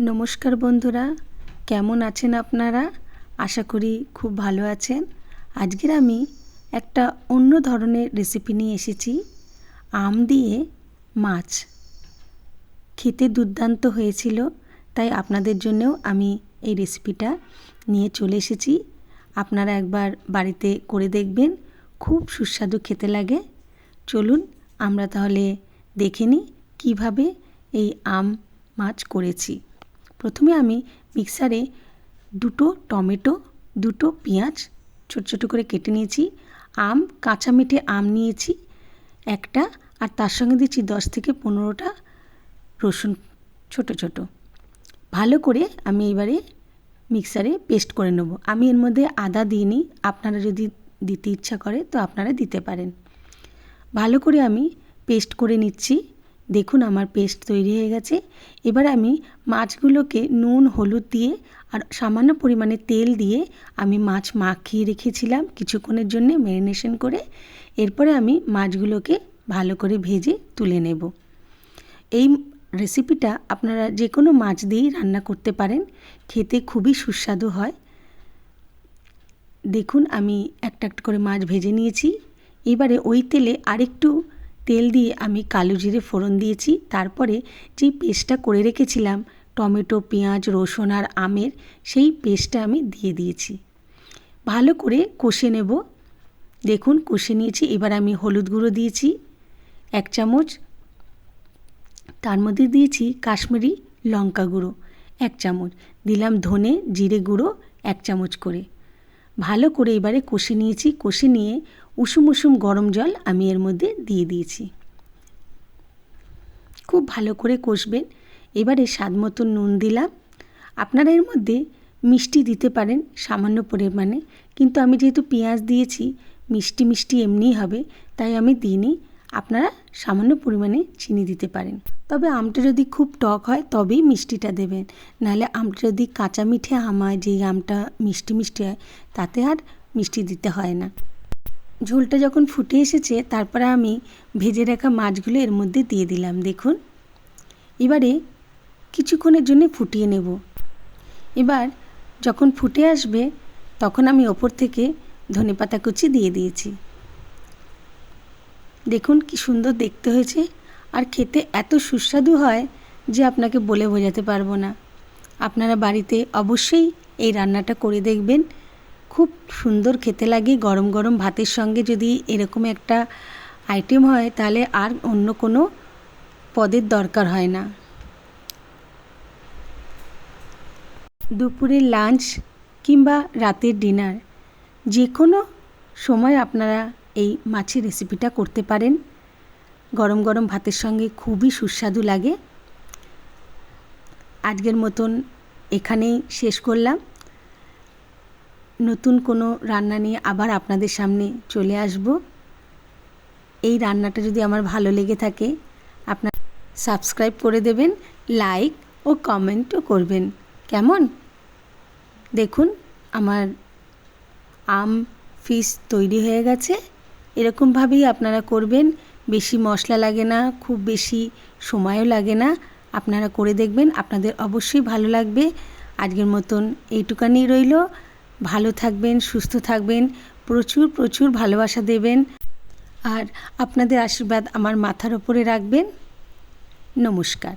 নমস্কার বন্ধুরা, কেমন আছেন আপনারা? আশা করি খুব ভালো আছেন। আজকের আমি একটা অন্য ধরনের রেসিপি নিয়ে এসেছি। আম দিয়ে মাছ। খেতে দুর্দান্ত হয়েছিল, তাই আপনাদের জন্যও আমি এই রেসিপিটা নিয়ে চলে এসেছি। আপনারা একবার বাড়িতে করে দেখবেন, খুব সুস্বাদু খেতে লাগে। চলুন আমরা তাহলে দেখে নিই কীভাবে এই আম মাছ করেছি। প্রথমে আমি মিক্সারে দুটো টমেটো, দুটো পেঁয়াজ ছোটো ছোটো করে কেটে নিয়েছি, আম, কাঁচা মিঠে আম নিয়েছি, একটা, আর তার সঙ্গে দিচ্ছি দশ থেকে পনেরোটা রসুন ছোট ছোট। ভালো করে আমি এবারে মিক্সারে পেস্ট করে নেব। আমি এর মধ্যে আদা দিইনি, আপনারা যদি দিতে ইচ্ছা করে তো আপনারা দিতে পারেন। ভালো করে আমি পেস্ট করে নিচ্ছি। দেখুন আমার পেস্ট তৈরি হয়ে গেছে। এবার আমি মাছগুলোকে নুন, হলুদ দিয়ে আর সামান্য পরিমাণে তেল দিয়ে আমি মাছ মাখিয়ে রেখেছিলাম কিছুক্ষণের জন্য ম্যারিনেশন করে। এরপরে আমি মাছগুলোকে ভালো করে ভেজে তুলে নেব। এই রেসিপিটা আপনারা যে কোনো মাছ দিয়েই রান্না করতে পারেন, খেতে খুবই সুস্বাদু হয়। দেখুন আমি একটা একটা করে মাছ ভেজে নিয়েছি। এবারে ওই তেলে আরেকটু তেল দিয়ে আমি কালো জিরে ফোড়ন দিয়েছি, তারপরে যেই পেস্টটা করে রেখেছিলাম, টমেটো, পেঁয়াজ, রসুন আর আমের, সেই পেস্টটা আমি দিয়ে দিয়েছি। ভালো করে কষে নেব। দেখুন, কষে নিয়েছি, এবার আমি হলুদ গুঁড়ো দিয়েছি, এক চামচ। তার মধ্যে দিয়েছি কাশ্মীরি লঙ্কা গুঁড়ো, এক চামচ। দিলাম ধনে জিরে গুঁড়ো, এক চামচ করে। ভালো করে এবারে কষে নিয়েছি, কষে নিয়ে উষুম উষুম গরম জল আমি এর মধ্যে দিয়ে দিয়েছি। খুব ভালো করে কষবেন। এবারে স্বাদ মতো নুন দিলাম। আপনারা এর মধ্যে মিষ্টি দিতে পারেন সামান্য পরিমাণে। কিন্তু আমি যেহেতু পেঁয়াজ দিয়েছি, মিষ্টি মিষ্টি এমনিই হবে, তাই আমি দিইনি। আপনারা সামান্য পরিমাণে চিনি দিতে পারেন। তবে আমটা যদি খুব টক হয়, তবেই মিষ্টিটা দেবেন। নাহলে আমটা যদি কাঁচা মিঠে আম হয় যেই আমটা মিষ্টি মিষ্টি হয়, তাতে আর মিষ্টি দিতে হয় না। ঝোলটা যখন ফুটে এসেছে, তারপরে আমি ভেজে রাখা মাছগুলো এর মধ্যে দিয়ে দিলাম, দেখুন। এবারে কিছুক্ষণের জন্য ফুটিয়ে নেব। এবার যখন ফুটে আসবে, তখন আমি ওপর থেকে ধনেপাতা কুচি দিয়ে দিয়েছি। দেখুন কি সুন্দর দেখতে হয়েছে, আর খেতে এত সুস্বাদু হয় যে আপনাকে বলে বোঝাতে পারব না। আপনারা বাড়িতে অবশ্যই এই রান্নাটা করে দেখবেন। খুব সুন্দর খেতে লাগে গরম গরম ভাতের সঙ্গে যদি এরকম একটা আইটেম হয়, তাহলে আর অন্য কোনো পদের দরকার হয় না। দুপুরের লাঞ্চ কিংবা রাতের ডিনার যে কোনো সময় আপনারা এই মাছের রেসিপিটা করতে পারেন। গরম গরম ভাতের সঙ্গে খুবই সুস্বাদু লাগে। আজকের মতন এখানেই শেষ করলাম। নতুন কোনো রান্না নিয়ে আবার আপনাদের সামনে চলে আসব। এই রান্নাটা যদি আমার ভালো লেগে থাকে, আপনার সাবস্ক্রাইব করে দেবেন, লাইক ও কমেন্টও করবেন। কেমন? দেখুন, আমার আম ফিস তৈরি হয়ে গেছে। এরকমভাবেই আপনারা করবেন। বেশি মশলা লাগে না, খুব বেশি সময়ও লাগে না। আপনারা করে দেখবেন, আপনাদের অবশ্যই ভালো লাগবে। আজকের মতন এইটুকানি রইল। ভালো থাকবেন, সুস্থ থাকবেন, প্রচুর প্রচুর ভালোবাসা দেবেন। আর আপনাদের আশীর্বাদ আমার মাথার ওপরে রাখবেন। নমস্কার।